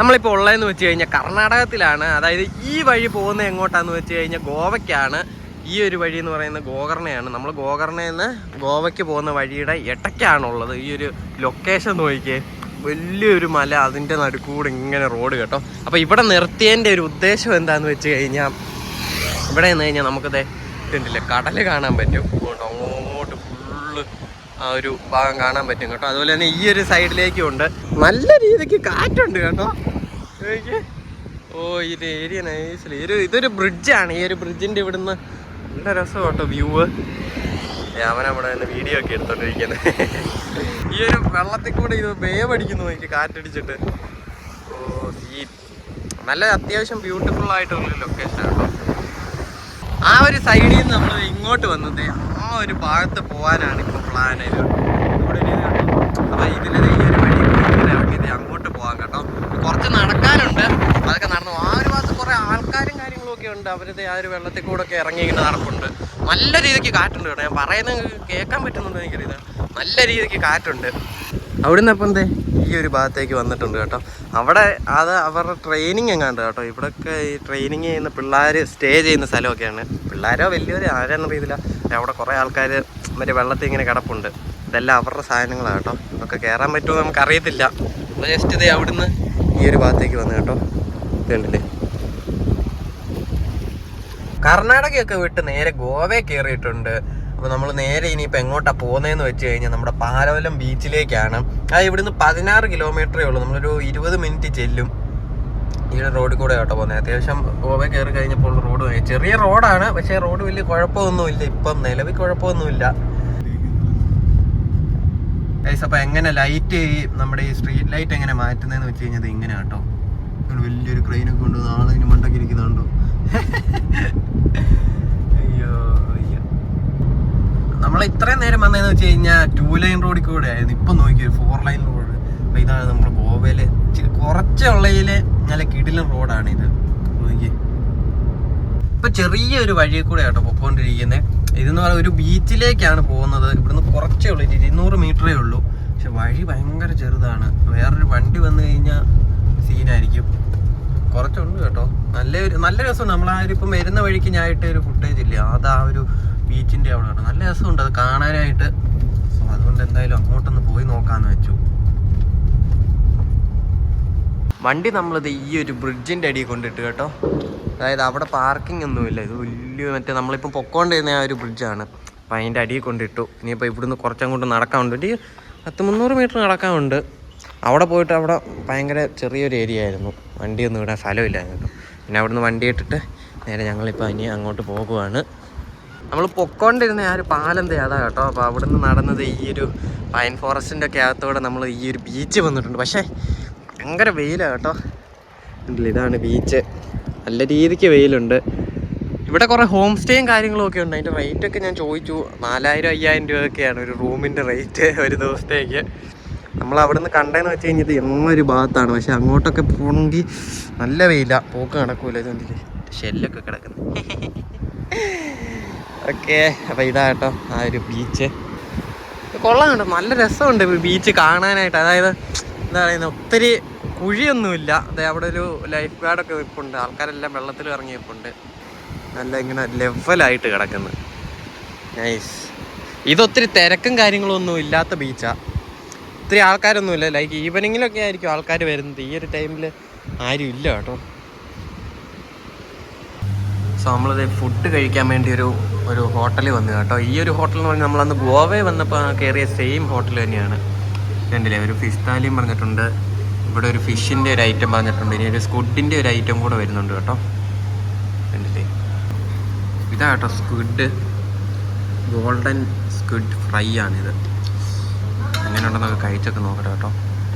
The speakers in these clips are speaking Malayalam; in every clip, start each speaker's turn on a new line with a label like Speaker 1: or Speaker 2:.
Speaker 1: നമ്മളിപ്പോൾ ഉള്ളതെന്ന് വെച്ച് കഴിഞ്ഞാൽ കർണാടകത്തിലാണ്. അതായത് ഈ വഴി പോകുന്ന എങ്ങോട്ടാന്ന് വെച്ച് കഴിഞ്ഞാൽ ഗോവയ്ക്കാണ്. ഈ ഒരു വഴി എന്ന് പറയുന്നത് ഗോകർണയാണ്. നമ്മൾ ഗോകർണയിൽ നിന്ന് ഗോവയ്ക്ക് പോകുന്ന വഴിയുടെ ഇടയ്ക്കാണുള്ളത്. ഈ ഒരു ലൊക്കേഷൻ നോക്കിയേ വലിയൊരു മല അതിന്റെ നടുക്കൂടെ ഇങ്ങനെ റോഡ് കേട്ടോ. അപ്പോൾ ഇവിടെ നിർത്തിയതിന്റെ ഒരു ഉദ്ദേശം എന്താന്ന് വെച്ച് കഴിഞ്ഞാൽ ഇവിടെ നിന്ന് കഴിഞ്ഞാൽ നമുക്കത് ഇതുണ്ടല്ലേ കടൽ കാണാൻ പറ്റും. അങ്ങോട്ട് ഫുള്ള് ആ ഒരു ഭാഗം കാണാൻ പറ്റും കേട്ടോ. അതുപോലെ തന്നെ ഈ ഒരു സൈഡിലേക്കും ഉണ്ട്. നല്ല രീതിക്ക് കാറ്റുണ്ട് കേട്ടോ. ഓ ഇത് ഏരിയ നൈസിൽ ഒരു ഇതൊരു ബ്രിഡ്ജാണ് ഈ ഒരു ബ്രിഡ്ജിന്റെ ഇവിടുന്ന് നല്ല രസം കേട്ടോ വ്യൂവ് അവനവിടെ നിന്ന് വീഡിയോ ഒക്കെ എടുത്തോണ്ടിരിക്കുന്നത് ഈ ഒരു വെള്ളത്തിൽ കൂടെ ഇത് വേവടിക്കുന്നു എനിക്ക് കാറ്റടിച്ചിട്ട്. ഓ ഈ നല്ല അത്യാവശ്യം ബ്യൂട്ടിഫുൾ ആയിട്ടുള്ള ലൊക്കേഷൻ കേട്ടോ. ആ ഒരു സൈഡിൽ നിന്ന് നമ്മൾ ഇങ്ങോട്ട് വന്നത് ആ ഒരു ഭാഗത്ത് പോകാനാണ് ഇപ്പോൾ പ്ലാൻ ചെയ്തത്. ഇവിടെ ഒരു ഇത് കണ്ടോ? അപ്പൊ ഇതിൽ ഈ ഒരു വഴി കൂടി ഇങ്ങനെ ഇറങ്ങിയത് അങ്ങോട്ട് പോകാൻ കേട്ടോ കുറച്ച് നടക്കാനുണ്ട് അതൊക്കെ നടന്നു. ആ ഒരു ഭാഗത്ത് കുറെ ആൾക്കാരും കാര്യങ്ങളും ഒക്കെ ഉണ്ട്. അവരത് ആ ഒരു വെള്ളത്തിൽ കൂടെ ഒക്കെ ഇറങ്ങി ഇങ്ങനെ നടപ്പുണ്ട്. നല്ല രീതിക്ക് കാറ്റുണ്ട് കേട്ടോ. ഞാൻ പറയുന്നത് കേൾക്കാൻ പറ്റുന്നുണ്ടോ എനിക്കറിയില്ല. നല്ല രീതിക്ക് കാറ്റുണ്ട്. അവിടുന്ന് അപ്പം എന്തേ ഈ ഒരു ഭാഗത്തേക്ക് വന്നിട്ടുണ്ട് കേട്ടോ. അവിടെ അത് അവരുടെ ട്രെയിനിങ് എങ്ങാണ്ട് കേട്ടോ. ഇവിടെയൊക്കെ ഈ ട്രെയിനിങ് ചെയ്യുന്ന പിള്ളേർ സ്റ്റേ ചെയ്യുന്ന സ്ഥലമൊക്കെയാണ്. പിള്ളേരോ വലിയവരോ ആരാന്ന് അറിയത്തില്ല. അവിടെ കുറേ ആൾക്കാർ മറ്റേ വെള്ളത്തിൽ ഇങ്ങനെ കിടപ്പുണ്ട്. ഇതെല്ലാം അവരുടെ സാധനങ്ങളാണ് കേട്ടോ. ഇതൊക്കെ കയറാൻ പറ്റുമോ നമുക്ക് അറിയത്തില്ല അപ്പോൾ ജസ്റ്റ് ഇതേ അവിടുന്ന് ഈ ഒരു ഭാഗത്തേക്ക് വന്നു കേട്ടോ. കണ്ടില്ലേ കർണാടകയൊക്കെ വിട്ട് നേരെ ഗോവയെ കയറിയിട്ടുണ്ട്. അപ്പോൾ നമ്മൾ നേരെ ഇനിയിപ്പോൾ എങ്ങോട്ടാണ് പോകുന്നതെന്ന് വെച്ച് കഴിഞ്ഞാൽ നമ്മുടെ പാലോലം ബീച്ചിലേക്കാണ്. അത് ഇവിടുന്ന് പതിനാറ് കിലോമീറ്ററേ ഉള്ളൂ. നമ്മളൊരു ഇരുപത് മിനിറ്റ് ചെല്ലും. ഈ റോഡിൽ കൂടെ കേട്ടോ പോകുന്നത്. അത്യാവശ്യം ഗോവ കയറി കഴിഞ്ഞപ്പോൾ റോഡ് ചെറിയ റോഡാണ് പക്ഷേ റോഡ് വലിയ കുഴപ്പമൊന്നുമില്ല. ഇപ്പം നിലവിൽ കുഴപ്പമൊന്നുമില്ല. ഗൈസ് എങ്ങനെ ലൈറ്റ് നമ്മുടെ ഈ സ്ട്രീറ്റ് ലൈറ്റ് എങ്ങനെ മാറ്റുന്നതെന്ന് വെച്ച് കഴിഞ്ഞാൽ ഇങ്ങനെ കേട്ടോ വലിയൊരു ക്രെയിനൊക്കെ കൊണ്ട് നാളെ ഇനി മണ്ടക്കി ഇരിക്കുന്നുണ്ടോ? അയ്യോ അയ്യോ നമ്മൾ ഇത്രയും നേരം വന്നതെന്ന് വെച്ച് കഴിഞ്ഞാൽ ടൂ ലൈൻ റോഡിൽ കൂടെ ആയിരുന്നു. ഇപ്പം നോക്കിയൊരു ഫോർ ലൈൻ റോഡ് അപ്പൊ ഇതാണ് നമ്മുടെ ഗോവയിലെ ഇച്ചിരി കുറച്ചുള്ളതിൽ നല്ല കിടിലൻ റോഡാണ് ഇത്. നോക്കിയേ. ഇപ്പൊ ചെറിയൊരു വഴി കൂടെ കേട്ടോ പൊക്കോണ്ടിരിക്കുന്നത് ഇതെന്ന് പറഞ്ഞാൽ ഒരു ബീച്ചിലേക്കാണ് പോകുന്നത്. ഇവിടുന്ന് കുറച്ചേ ഉള്ളൂ ഒരു ഇരുന്നൂറ് മീറ്ററേ ഉള്ളൂ. പക്ഷെ വഴി ഭയങ്കര ചെറുതാണ്. വേറൊരു വണ്ടി വന്നു കഴിഞ്ഞാൽ സീനായിരിക്കും. കുറച്ചുണ്ട് കേട്ടോ. നല്ല നല്ല രസമുണ്ട്. നമ്മൾ ആ ഒരു ഇപ്പം വരുന്ന വഴിക്ക് ഞാൻ ഇട്ട ഒരു ഫുട്ടേജ് ഇല്ല? അത് ആ ഒരു ബീച്ചിന്റെ അവിടെ കേട്ടോ നല്ല രസമുണ്ട് അത് കാണാനായിട്ട്. സോ അതുകൊണ്ട് എന്തായാലും അങ്ങോട്ടൊന്ന് പോയി നോക്കാമെന്ന് വെച്ചു. വണ്ടി നമ്മളിത് ഈ ഒരു ബ്രിഡ്ജിന്റെ അടിയിൽ കൊണ്ടിട്ട് കേട്ടോ. അതായത് അവിടെ പാർക്കിംഗ് ഒന്നുമില്ല ഇത് വലിയ മറ്റേ നമ്മളിപ്പോൾ പൊക്കോണ്ടിരുന്ന ആ ഒരു ബ്രിഡ്ജാണ് അപ്പം അതിന്റെ അടിയിൽ കൊണ്ടിട്ടു. ഇനിയിപ്പോൾ ഇവിടുന്ന് കുറച്ചങ്ങോട്ട് നടക്കാനുണ്ട്. ഒരു പത്ത് മുന്നൂറ് മീറ്റർ നടക്കാനുണ്ട്. അവിടെ പോയിട്ട് അവിടെ ഭയങ്കര ചെറിയൊരു ഏരിയ ആയിരുന്നു. വണ്ടിയൊന്നും ഇടാൻ സ്ഥലമില്ലായിരുന്നു പിന്നെ അവിടുന്ന് വണ്ടി ഇട്ടിട്ട് നേരെ ഞങ്ങളിപ്പോൾ ഇനി അങ്ങോട്ട് പോകുവാണ്. നമ്മൾ പൊക്കോണ്ടിരുന്ന ആ ഒരു പാലം അതാ കേട്ടോ. അപ്പോൾ അവിടുന്ന് നടന്നത് ഈ ഒരു പൈൻ ഫോറസ്റ്റിന്റെ ഒക്കെ അകത്തോടെ നമ്മൾ ഈ ഒരു ബീച്ച് വന്നിട്ടുണ്ട്. പക്ഷേ ഭയങ്കര വെയിലാണ് കേട്ടോ. ഇതാണ് ബീച്ച് നല്ല രീതിക്ക് വെയിലുണ്ട്. ഇവിടെ കുറേ ഹോം സ്റ്റേയും കാര്യങ്ങളും ഒക്കെ ഉണ്ട്. അതിന്റെ റേറ്റ് ഒക്കെ ഞാൻ ചോദിച്ചു. നാലായിരം അയ്യായിരം രൂപയൊക്കെയാണ് ഒരു റൂമിന്റെ റേറ്റ് ഒരു ദിവസത്തേക്ക്. നമ്മൾ അവിടുന്ന് കണ്ടതെന്ന് വെച്ച് കഴിഞ്ഞാൽ എന്നൊരു ഭാഗത്താണ്. പക്ഷെ അങ്ങോട്ടൊക്കെ പോകണമെങ്കിൽ നല്ല വെയില. പോക്ക് നടക്കൂല ഇതുകൊണ്ടില്ലേ ഷെല്ലൊക്കെ കിടക്കുന്നു. ഓക്കെ അപ്പോൾ ഇതാട്ടോ ആ ഒരു ബീച്ച്. കൊള്ളാം കേട്ടോ നല്ല രസമുണ്ട് ബീച്ച് കാണാനായിട്ട്. അതായത് എന്താ പറയുന്നത് ഒത്തിരി കുഴിയൊന്നുമില്ല. അതെ അവിടെ ഒരു ലൈഫ് ഗാർഡൊക്കെ നിൽപ്പുണ്ട് ആൾക്കാരെല്ലാം വെള്ളത്തിൽ ഇറങ്ങി നിൽപ്പുണ്ട് നല്ല ഇങ്ങനെ ലെവലായിട്ട് കിടക്കുന്നു. നൈസ്. ഇതൊത്തിരി തിരക്കും കാര്യങ്ങളൊന്നും ഇല്ലാത്ത ബീച്ചാ. ഒത്തിരി ആൾക്കാരൊന്നുമില്ല. ലൈക്ക് ഈവനിങ്ങിലൊക്കെ ആയിരിക്കും ആൾക്കാർ വരുന്നത്. ഈ ഒരു ടൈമിൽ ആരും ഇല്ല കേട്ടോ. സോ നമ്മളത് ഫുഡ് കഴിക്കാൻ വേണ്ടി ഒരു ഒരു ഹോട്ടലിൽ വന്നു കേട്ടോ. ഈ ഒരു ഹോട്ടൽ എന്ന് പറഞ്ഞാൽ നമ്മളന്ന് ഗോവയിൽ വന്നപ്പോൾ കയറിയ സെയിം ഹോട്ടൽ തന്നെയാണ്. കണ്ടില്ലേ? ഒരു ഫിഷ് താലിയും പറഞ്ഞിട്ടുണ്ട്. ഇവിടെ ഒരു ഫിഷിന്റെ ഒരു ഐറ്റം പറഞ്ഞിട്ടുണ്ട്. ഇനി ഒരു സ്കുഡിന്റെ ഒരു ഐറ്റം കൂടെ വരുന്നുണ്ട് കേട്ടോ. കണ്ടില്ലേ? ഇതാ കേട്ടോ സ്ക്വിഡ് ഗോൾഡൻ സ്ക്വിഡ് ഫ്രൈ ആണിത്. എങ്ങനെയുണ്ടെന്നൊക്കെ കഴിച്ചൊക്കെ നോക്കട്ടെ കേട്ടോ.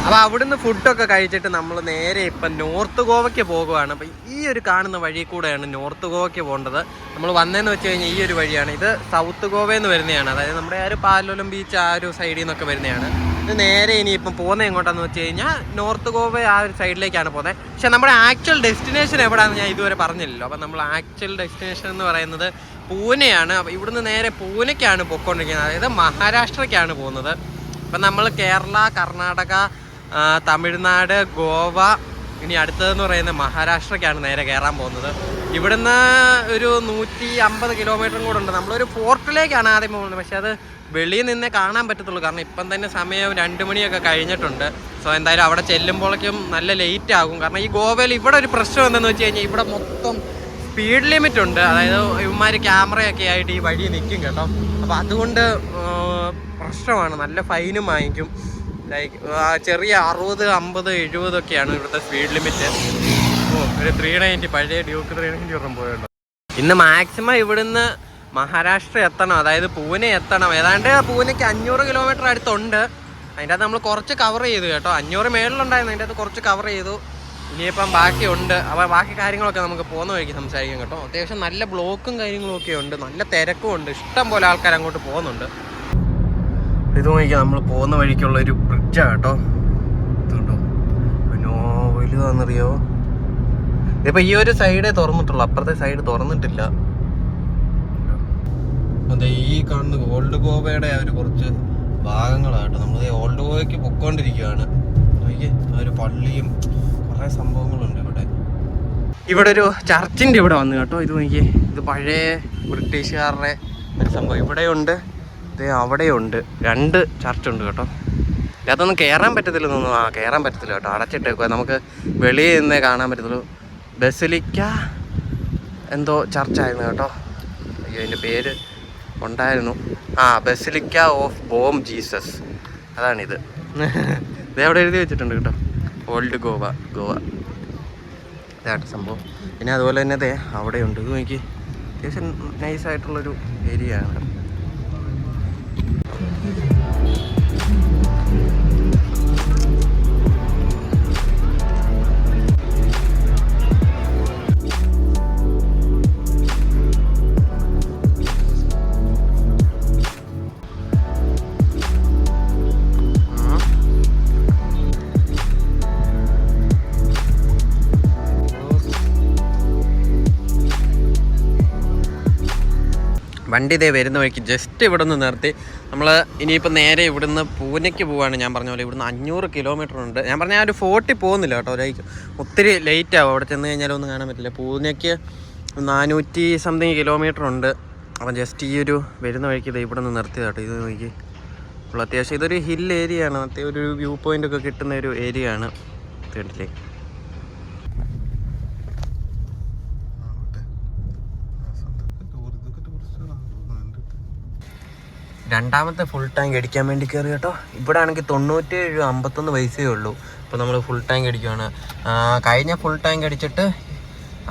Speaker 1: അപ്പോൾ അവിടുന്ന് ഫുഡൊക്കെ കഴിച്ചിട്ട് നമ്മൾ നേരെ ഇപ്പം നോർത്ത് ഗോവയ്ക്ക് പോകുവാണ്. അപ്പോൾ ഈ ഒരു കാണുന്ന വഴി കൂടെയാണ് നോർത്ത് ഗോവയ്ക്ക് പോകേണ്ടത്. നമ്മൾ വന്നതെന്ന് വെച്ച് കഴിഞ്ഞാൽ ഈ ഒരു വഴിയാണ്. ഇത് സൗത്ത് ഗോവയിൽ നിന്ന് വരുന്നതാണ്. അതായത് നമ്മുടെ ആ ഒരു പാലോലം ബീച്ച് ആ ഒരു സൈഡിൽ നിന്നൊക്കെ വരുന്നതാണ്. ഇത് നേരെ ഇനി ഇനിയിപ്പം പോകുന്നത് എങ്ങോട്ടാന്ന് വെച്ച് കഴിഞ്ഞാൽ നോർത്ത് ഗോവ ആ ഒരു സൈഡിലേക്കാണ് പോകുന്നത് പക്ഷെ നമ്മുടെ ആക്ച്വൽ ഡെസ്റ്റിനേഷൻ എവിടെയാണെന്ന് ഞാൻ ഇതുവരെ പറഞ്ഞില്ലല്ലോ. അപ്പം നമ്മൾ ആക്ച്വൽ ഡെസ്റ്റിനേഷൻ എന്ന് പറയുന്നത് പൂനെയാണ്. അപ്പോൾ ഇവിടുന്ന് നേരെ പൂനെക്കാണ് പൊയ്ക്കൊണ്ടിരിക്കുന്നത്. അതായത് മഹാരാഷ്ട്രയ്ക്കാണ് പോകുന്നത്. അപ്പം നമ്മൾ കേരള കർണാടക തമിഴ്നാട് ഗോവ ഇനി അടുത്തതെന്ന് പറയുന്നത് മഹാരാഷ്ട്രയ്ക്കാണ് നേരെ കയറാൻ പോകുന്നത്. ഇവിടുന്ന് ഒരു നൂറ്റി അമ്പത് കിലോമീറ്ററും കൂടെ ഉണ്ട്. നമ്മളൊരു ഫോർട്ടിലേക്കാണ് ആദ്യം പോകുന്നത്. പക്ഷേ അത് വെളിയിൽ നിന്നേ കാണാൻ പറ്റത്തുള്ളൂ. കാരണം ഇപ്പം തന്നെ സമയം രണ്ട് മണിയൊക്കെ കഴിഞ്ഞിട്ടുണ്ട്. സോ എന്തായാലും അവിടെ ചെല്ലുമ്പോഴേക്കും നല്ല ലേറ്റ് ആകും. കാരണം ഈ ഗോവയിൽ ഇവിടെ ഒരു പ്രശ്നം എന്താണെന്ന് വെച്ച് കഴിഞ്ഞാൽ ഇവിടെ മൊത്തം സ്പീഡ് ലിമിറ്റ് ഉണ്ട്. അതായത് ഇവന്മാർ ക്യാമറയൊക്കെ ആയിട്ട് ഈ വഴി നിൽക്കും കേട്ടോ. അപ്പോൾ അതുകൊണ്ട് പ്രശ്നമാണ്. നല്ല ഫൈനും വാങ്ങിക്കും. ലൈക്ക് ചെറിയ അറുപത് അമ്പത് എഴുപതൊക്കെയാണ് ഇവിടുത്തെ സ്പീഡ് ലിമിറ്റ് ഓ ഒരു ത്രീ നയന്റി പഴയ ഡ്യൂക്ക് ത്രീ നയന്റി ഒരെണ്ണം പോയുണ്ട് ഇന്ന് മാക്സിമം ഇവിടുന്ന് മഹാരാഷ്ട്ര എത്തണം. അതായത് പൂനെ എത്തണം. ഏതാണ്ട് പൂനെക്ക് അഞ്ഞൂറ് കിലോമീറ്റർ അടുത്തുണ്ട്. അതിന്റെ അകത്ത് നമ്മൾ കുറച്ച് കവർ ചെയ്തു കേട്ടോ. അഞ്ഞൂറ് മേളിലുണ്ടായിരുന്നു. അതിന്റെ അകത്ത് കുറച്ച് കവർ ചെയ്തു. ഇനിയിപ്പം ബാക്കിയുണ്ട്. അപ്പോൾ ബാക്കി കാര്യങ്ങളൊക്കെ നമുക്ക് പോകുന്ന വഴിക്ക് സംസാരിക്കാം കേട്ടോ. അത്യാവശ്യം നല്ല ബ്ലോക്കും കാര്യങ്ങളും ഒക്കെ ഉണ്ട്. നല്ല തിരക്കും ഉണ്ട്. ഇഷ്ടം പോലെ ആൾക്കാർ അങ്ങോട്ട് പോകുന്നുണ്ട്. ഇത് നോക്കിയാൽ നമ്മൾ പോകുന്ന വഴിക്കുള്ള ഒരു ബ്രിഡ്ജാണ് കേട്ടോ ഇതുണ്ടോ പിന്നെ വലുതാണെന്നറിയോ? ഇപ്പൊ ഈ ഒരു സൈഡേ തുറന്നിട്ടുള്ളൂ. അപ്പുറത്തെ സൈഡ് തുറന്നിട്ടില്ല. അതെ ഈ കാണുന്ന ഓൾഡ് ഗോവയുടെ ഒരു കുറച്ച് ഭാഗങ്ങളാട്ടോ. നമ്മൾ ഓൾഡ് ഗോവയ്ക്ക് പൊക്കോണ്ടിരിക്കുകയാണ് ഒരു പള്ളിയും കുറേ സംഭവങ്ങളുണ്ട് ഇവിടെ. ഇവിടെ ഒരു ചർച്ചിന്റെ ഇവിടെ വന്നു കേട്ടോ. ഇത് നോക്കിയേ ഇത് പഴയ ബ്രിട്ടീഷുകാരുടെ ഒരു സംഭവം. ഇവിടെയുണ്ട്. ഇത് അവിടെയുണ്ട്. രണ്ട് ചർച്ച് ഉണ്ട് കേട്ടോ. അതൊന്നും കയറാൻ പറ്റത്തില്ല തോന്നുന്നു ആ കയറാൻ പറ്റത്തില്ല കേട്ടോ. അടച്ചിട്ടേക്കുക നമുക്ക് വെളിയിൽ നിന്നേ കാണാൻ പറ്റത്തുള്ളൂ. ബസിലിക്ക എന്തോ ചർച്ചായിരുന്നു കേട്ടോ. അയ്യോ അതിന്റെ പേര് ഉണ്ടായിരുന്നു. ആ ബസിലിക്ക ഓഫ് ബോം ജീസസ്. അതാണിത്. ഇത് അവിടെ എഴുതി വെച്ചിട്ടുണ്ട് കേട്ടോ. ഓൾഡ് ഗോവ ഗോവ. ഇതായിട്ട് സംഭവം. പിന്നെ അതുപോലെ തന്നെ അതെ അവിടെയുണ്ട്. ഇത് എനിക്ക് അത്യാവശ്യം നൈസായിട്ടുള്ളൊരു ഏരിയ ആണ് വണ്ടി ഇതേ വരുന്ന വഴിക്ക് ജസ്റ്റ് ഇവിടെ നിന്ന് നിർത്തി. നമ്മൾ ഇനിയിപ്പോൾ നേരെ ഇവിടുന്ന് പൂനെക്ക് പോവാണ് ഞാൻ പറഞ്ഞ പോലെ. ഇവിടുന്ന് അഞ്ഞൂറ് കിലോമീറ്റർ ഉണ്ട്. ഞാൻ പറഞ്ഞ ഒരു ഫോർട്ടി പോകുന്നില്ല കേട്ടോ. ലൈക്ക് ഒത്തിരി ലേറ്റ് ആവും. അവിടെ ചെന്ന് കഴിഞ്ഞാൽ ഒന്നും കാണാൻ പറ്റില്ല. പൂനെക്ക് നാനൂറ്റി സംതിങ് കിലോമീറ്റർ ഉണ്ട്. അപ്പം ജസ്റ്റ് ഈ ഒരു വരുന്ന വഴിക്ക് ഇത് ഇവിടെ നിന്ന് നിർത്തി കേട്ടോ. ഇത് നോക്കി. അപ്പോൾ അത്യാവശ്യം ഇതൊരു ഹിൽ ഏരിയ ആണ്. അത്യാവശ്യം ഒരു വ്യൂ പോയിന്റ് ഒക്കെ കിട്ടുന്ന ഒരു ഏരിയ ആണ്. കണ്ടില്ലേ? രണ്ടാമത്തെ ഫുൾ ടാങ്ക് അടിക്കാൻ വേണ്ടി കയറി കേട്ടോ. ഇവിടെ ആണെങ്കിൽ തൊണ്ണൂറ്റേഴ് അമ്പത്തൊന്ന് പൈസയേ ഉള്ളൂ. ഇപ്പോൾ നമ്മൾ ഫുൾ ടാങ്ക് അടിക്കുവാണ് കഴിഞ്ഞ ഫുൾ ടാങ്ക് അടിച്ചിട്ട്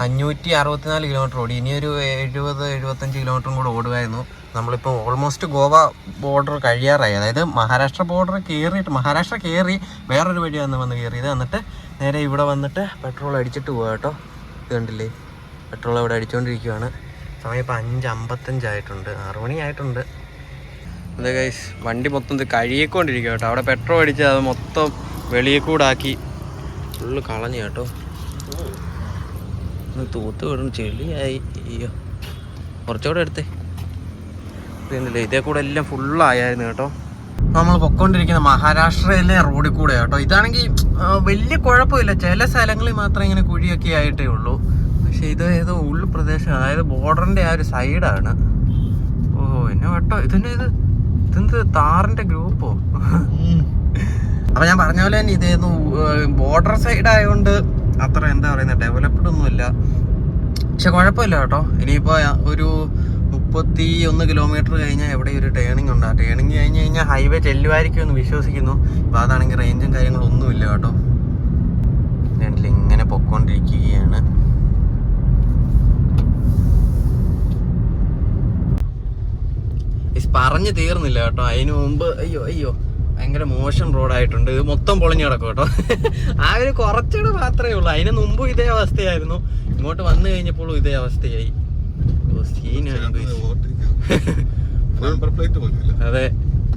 Speaker 1: അഞ്ഞൂറ്റി അറുപത്തിനാല് കിലോമീറ്റർ ഓടി. ഇനിയൊരു എഴുപത് എഴുപത്തഞ്ച് കിലോമീറ്ററും കൂടെ ഓടുമായിരുന്നു നമ്മളിപ്പോൾ ഓൾമോസ്റ്റ് ഗോവ ബോർഡർ കഴിയാറായി. അതായത് മഹാരാഷ്ട്ര ബോർഡർ കയറിയിട്ട് മഹാരാഷ്ട്ര കയറി വേറൊരു വഴിയാണ് വന്ന് കയറിയത് എന്നിട്ട് നേരെ ഇവിടെ വന്നിട്ട് പെട്രോൾ അടിച്ചിട്ട് പോകാം കേട്ടോ. ഇത് കണ്ടില്ലേ? പെട്രോൾ അവിടെ അടിച്ചുകൊണ്ടിരിക്കുകയാണ് സമയം ഇപ്പോൾ അഞ്ച് അമ്പത്തഞ്ചായിട്ടുണ്ട് ആറ് മണി ആയിട്ടുണ്ട്. അതെ ഗൈസ് വണ്ടി മൊത്തം ഇത് കഴുകിക്കൊണ്ടിരിക്കുക കേട്ടോ. അവിടെ പെട്രോൾ അടിച്ച് അത് മൊത്തം വെളിയിൽ കൂടെ ആക്കി ഫുള്ള് കളഞ്ഞു കേട്ടോ. തൂത്ത് വിടും ചെളിയായി. അയ്യോ. കുറച്ചുകൂടെ എടുത്തേ. ഇതല്ലേ ഇതേ കൂടെ എല്ലാം ഫുള്ളായായിരുന്നു കേട്ടോ. നമ്മൾ പൊക്കോണ്ടിരിക്കുന്ന മഹാരാഷ്ട്രയിലെ റോഡിൽ കൂടെ കേട്ടോ. ഇതാണെങ്കിൽ വലിയ കുഴപ്പമില്ല. ചില സ്ഥലങ്ങളിൽ മാത്രം ഇങ്ങനെ കുഴിയൊക്കെ ആയിട്ടേ ഉള്ളൂ. പക്ഷെ ഇത് ഏതോ ഉള്ളു പ്രദേശം അതായത് ബോർഡറിന്റെ ആ ഒരു സൈഡാണ് ഓ എന്നെ കേട്ടോ ഇതിന്റെ ഇത്? ഇതെന്ത് താറിന്റെ ഗ്രൂപ്പോ? അപ്പൊ ഞാൻ പറഞ്ഞ പോലെ തന്നെ ഇതേന്നു ബോർഡർ സൈഡ് ആയതുകൊണ്ട് അത്ര എന്താ പറയുന്നത് ഡെവലപ്ഡ് ഒന്നുമില്ല പക്ഷെ കുഴപ്പമില്ല കേട്ടോ. ഇനിയിപ്പോ ഒരു മുപ്പത്തി ഒന്ന് കിലോമീറ്റർ കഴിഞ്ഞാൽ എവിടെ ഒരു ടേണിംഗ് ഉണ്ട്. ആ ടേണിംഗ് കഴിഞ്ഞ് കഴിഞ്ഞാൽ ഹൈവേ ചെല്ലുമായിരിക്കും എന്ന് വിശ്വസിക്കുന്നു. അപ്പൊ അതാണെങ്കിൽ റേഞ്ചും കാര്യങ്ങളും ഒന്നുമില്ല കേട്ടോ. ഇങ്ങനെ പൊക്കോണ്ടിരിക്കുകയാണ്. പറഞ്ഞു തീർന്നില്ല കേട്ടോ. അതിന് മുമ്പ് അയ്യോ അയ്യോ ഭയങ്കര മോശം റോഡായിട്ടുണ്ട് ഇത് മൊത്തം പൊളിഞ്ഞു കിടക്കും കേട്ടോ. ആ ഒരു കുറച്ചുകൂടെ മാത്രമേ ഉള്ളൂ. അതിന് മുമ്പും ഇതേ അവസ്ഥയായിരുന്നു. ഇങ്ങോട്ട് വന്നു കഴിഞ്ഞപ്പോഴും ഇതേ അവസ്ഥയായി. അതെ.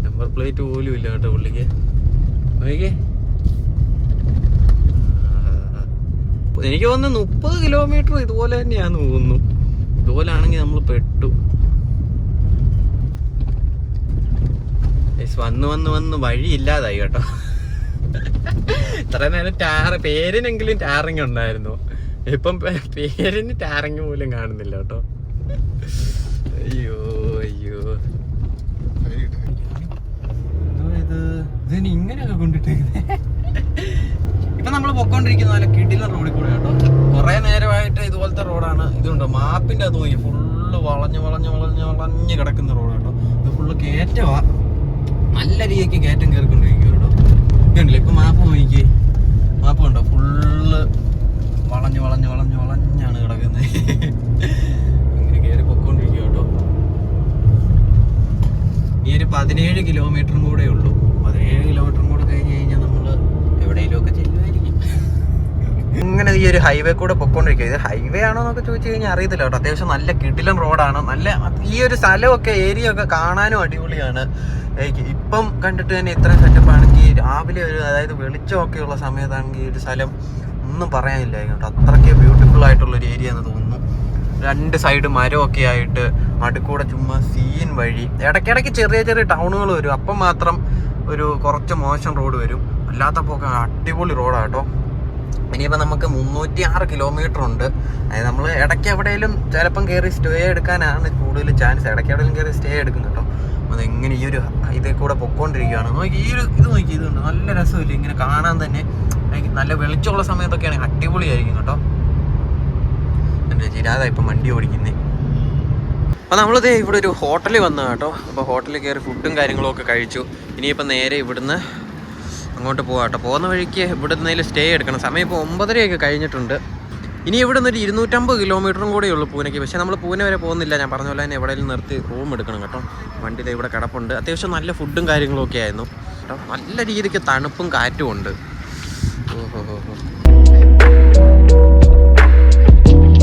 Speaker 1: നമ്പർ പ്ലേറ്റ് പോലും ഇല്ല കേട്ടോ പുള്ളിക്ക്. നോക്കിക്കേ. എനിക്ക് തോന്നുന്നു മുപ്പത് കിലോമീറ്റർ ഇതുപോലെ തന്നെയാന്ന് തോന്നുന്നു. ഇതുപോലെ ആണെങ്കിൽ നമ്മൾ പെട്ടു. വന്ന് വന്ന് വന്ന് വഴി ഇല്ലാതായി കേട്ടോ. ഇത്ര നേരം ടാർ പേരിനെങ്കിലും ടാറിങ് ഉണ്ടായിരുന്നു. ഇപ്പം പേരിന് ടാറിങ് പോലും കാണുന്നില്ല കേട്ടോ. അയ്യോ അയ്യോ. ഇങ്ങനെയൊക്കെ കൊണ്ടിട്ടേക്കുന്നേ ഇപ്പൊ നമ്മൾ പൊക്കോണ്ടിരിക്കുന്ന നല്ല കിടിലൻ റോഡിൽ കൂടെ കേട്ടോ. കുറെ നേരമായിട്ട് ഇതുപോലത്തെ റോഡാണ് ഇതുണ്ട്? മാപ്പിന്റെ അത് ഫുള്ള് വളഞ്ഞ് വളഞ്ഞ് വളഞ്ഞ് വളഞ്ഞ് കിടക്കുന്ന റോഡ് കേട്ടോ. ഇത് ഫുള്ള് കയറ്റവാ നല്ല രീതിക്ക് കയറ്റം കയറിക്കൊണ്ടിരിക്കും കേട്ടോ ഇപ്പൊ മാപ്പ് നോക്കി മാപ്പ് കണ്ടോ? ഫുള്ള് വളഞ്ഞ് വളഞ്ഞ് വളഞ്ഞ് വളഞ്ഞാണ് കിടക്കുന്നത്. ഇങ്ങനെ കയറി പൊക്കോണ്ടിരിക്കും കേട്ടോ ഈ ഒരു പതിനേഴ് കിലോമീറ്ററും കൂടെ ഉള്ളൂ. പതിനേഴ് കിലോമീറ്ററും കൂടെ കഴിഞ്ഞ് കഴിഞ്ഞാൽ നമ്മൾ എവിടെയെങ്കിലും ഒക്കെ ചെല്ലുമായിരിക്കും. ഇങ്ങനെ ഈ ഒരു ഹൈവേ കൂടെ പൊക്കോണ്ടിരിക്കുക ഇത് ഹൈവേ ആണോ എന്നൊക്കെ ചോദിച്ചു കഴിഞ്ഞാൽ അറിയത്തില്ല കേട്ടോ. അത്യാവശ്യം നല്ല കിടിലൻ റോഡാണ് നല്ല ഈ ഒരു സ്ഥലമൊക്കെ ഏരിയ ഒക്കെ കാണാനും അടിപൊളിയാണ്. ഇപ്പം കണ്ടിട്ട് തന്നെ ഇത്രയും സെറ്റപ്പ് ആണെങ്കിൽ രാവിലെ ഒരു അതായത് വെളിച്ചമൊക്കെ ഉള്ള സമയത്താണെങ്കിൽ ഒരു സ്ഥലം ഒന്നും പറയാനില്ല കേട്ടോ. അത്രയ്ക്ക് ബ്യൂട്ടിഫുൾ ആയിട്ടുള്ള ഒരു ഏരിയ എന്ന് തോന്നുന്നു. രണ്ട് സൈഡ് മരമൊക്കെ ആയിട്ട് നടുക്കൂടെ ചുമ്മാ സീൻ വഴി ഇടയ്ക്കിടയ്ക്ക് ചെറിയ ചെറിയ ടൗണുകൾ വരും. അപ്പം മാത്രം ഒരു കുറച്ച് മോശം റോഡ് വരും. അല്ലാത്തപ്പോൾ ഒക്കെ അടിപൊളി റോഡാണ് കേട്ടോ. ഇനിയിപ്പോൾ നമുക്ക് മുന്നൂറ്റി ആറ് കിലോമീറ്റർ ഉണ്ട്. അതായത് നമ്മൾ ഇടയ്ക്ക് എവിടെയെങ്കിലും ചിലപ്പം കയറി സ്റ്റേ എടുക്കാനാണ് കൂടുതൽ ചാൻസ് ഇടയ്ക്ക് എവിടെയെങ്കിലും കയറി സ്റ്റേ എടുക്കും കേട്ടോ അത് എങ്ങനെ ഈ ഒരു ഇതിൽ കൂടെ പൊക്കോണ്ടിരിക്കുകയാണ് നോക്കി ഈ ഒരു ഇത് നോക്കി ഇതുണ്ട് നല്ല രസമില്ല? ഇങ്ങനെ കാണാൻ തന്നെ. നല്ല വെളിച്ചമുള്ള സമയത്തൊക്കെയാണ് അടിപൊളിയായിരിക്കും കേട്ടോ. എന്റെ ചിരാതാ ഇപ്പം വണ്ടി ഓടിക്കുന്നത് അപ്പോൾ നമ്മളിത് ഇവിടെ ഒരു ഹോട്ടലിൽ വന്നു കേട്ടോ. അപ്പോൾ ഹോട്ടലിൽ കയറി ഫുഡും കാര്യങ്ങളും ഒക്കെ കഴിച്ചു. ഇനിയിപ്പോൾ നേരെ ഇവിടുന്ന് അങ്ങോട്ട് പോകാം കേട്ടോ. പോകുന്ന വഴിക്ക് ഇവിടെ സ്റ്റേ എടുക്കണം. സമയം ഇപ്പോൾ ഒമ്പതരയൊക്കെ കഴിഞ്ഞിട്ടുണ്ട്. ഇനി ഇവിടെ നിന്ന് ഒരു ഇരുന്നൂറ്റമ്പത് കിലോമീറ്ററും കൂടെ ഉള്ളൂ പൂനെക്ക്. പക്ഷേ നമ്മൾ പൂനെ വരെ പോകുന്നില്ല. ഞാൻ പറഞ്ഞ പോലെ തന്നെ എവിടെയെങ്കിലും നിർത്തി റൂം എടുക്കണം കേട്ടോ. വണ്ടിയിൽ ഇവിടെ കിടപ്പുണ്ട്. അത്യാവശ്യം നല്ല ഫുഡും കാര്യങ്ങളും ഒക്കെ ആയിരുന്നു. കേട്ടോ നല്ല രീതിക്ക് തണുപ്പും കാറ്റും ഉണ്ട്. ഓഹോ ഹോ ഹോ.